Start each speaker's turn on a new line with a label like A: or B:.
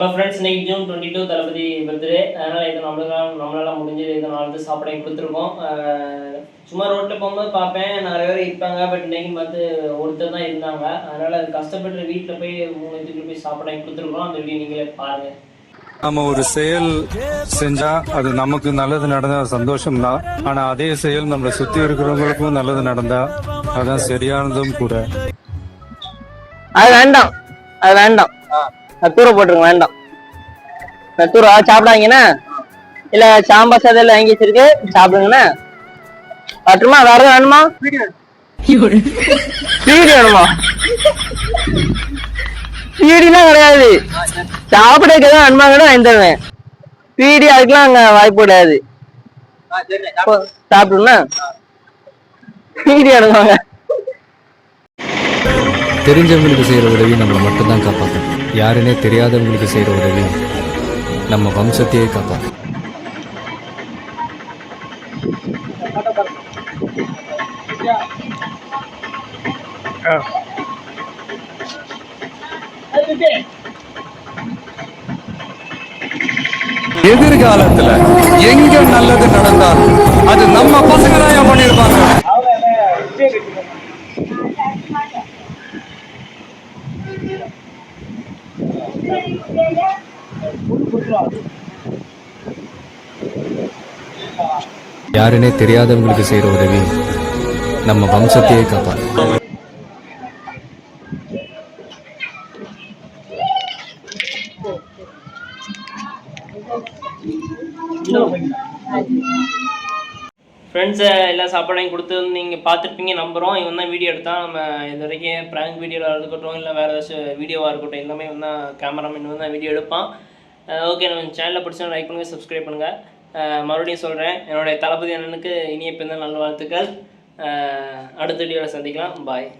A: இப்போ ஃப்ரெண்ட்ஸ் இன்னைக்கு June twenty two Thalapathy birthday அதனால் இது நம்மளால நம்மளால முடிஞ்சது இதை நான் வந்து சாப்பிட கொடுத்துருக்கோம். சும்மா ரோட்டில் போகும்போது பார்ப்பேன். நிறைய பேர் இருப்பாங்க. பட் இன்னைக்கு பார்த்து ஒருத்தர் தான் இருந்தாங்க. அதனால் அது கஷ்டப்பட்டு வீட்டில் போய் மூணு இதுக்கு போய் சாப்பிட கொடுத்துருக்கோம். அந்த வீடியோ நீங்களே பாருங்கள்
B: நம்ம ஒரு செயல் செஞ்சா அது நமக்கு நல்லது நடந்தா சந்தோஷம் தான் ஆனா அதே செயல் நம்மளை சுத்தி இருக்கிறவங்களுக்கும் நல்லது நடந்தா அதான் சரியானதும் கூட.
C: அது வேண்டாம். அது வேண்டாம். அது தூர போட்டுருங்க வேண்டாம். அது தூர சாப்பிடாங்கண்ணா இல்ல சாம்பார் சாதம் எல்லாம் வாங்கி வச்சிருக்கு. சாப்பிடுங்கண்ணா. பட்டுமா வேற எதுவும் வேணுமா? பீடி வேணுமா? பீடிலாம் கிடையாது. சாப்பிடறதுக்கு எதாவது வேணுமாங்கன்னு வாங்கி தருவேன். பீடி அதுக்கெல்லாம் அங்க வாய்ப்பு கிடையாது. சாப்பிடுங்கண்ணா. பீடி வேணுமாங்க
D: தெரிஞ்சவங்களுக்கு செய்கிற உதவி நம்மளை மட்டும்தான் காப்பாற்றும். யாருன்னே தெரியாதவங்களுக்கு செய்கிற உதவி நம்ம வம்சத்தையே காப்பாற்றும்.
B: எதிர்காலத்தில் எங்க நல்லது நடந்தாலும் அது நம்ம
D: யாருன்னே தெரியாதவங்களுக்கு செய்யற உதவி நம்ம வம்சத்தையே காப்பாற்றும்.
A: ஃப்ரெண்ட்ஸை எல்லா சாப்பாடையும் கொடுத்து நீங்கள் பார்த்துருப்பீங்க நம்புகிறோம் இவன் தான் வீடியோ எடுத்தால் நம்ம இது வரைக்கும் ப்ராங்க் வீடியோவாக இருக்கட்டும் இல்லை வேறு ஏதாச்சும் வீடியோவாக இருக்கட்டும் எல்லாமே வந்து கேமராமேன் வந்து தான் வீடியோ எடுப்பான். ஓகே நம்ம சேனலில் பிடிச்சா லைக் பண்ணுங்கள் சப்ஸ்கிரைப் பண்ணுங்கள் மறுபடியும் சொல்கிறேன் என்னுடைய தளபதி அண்ணனுக்கு இனிய பிறந்த நல்ல வாழ்த்துக்கள் அடுத்த வீடியோவில் சந்திக்கலாம். பாய்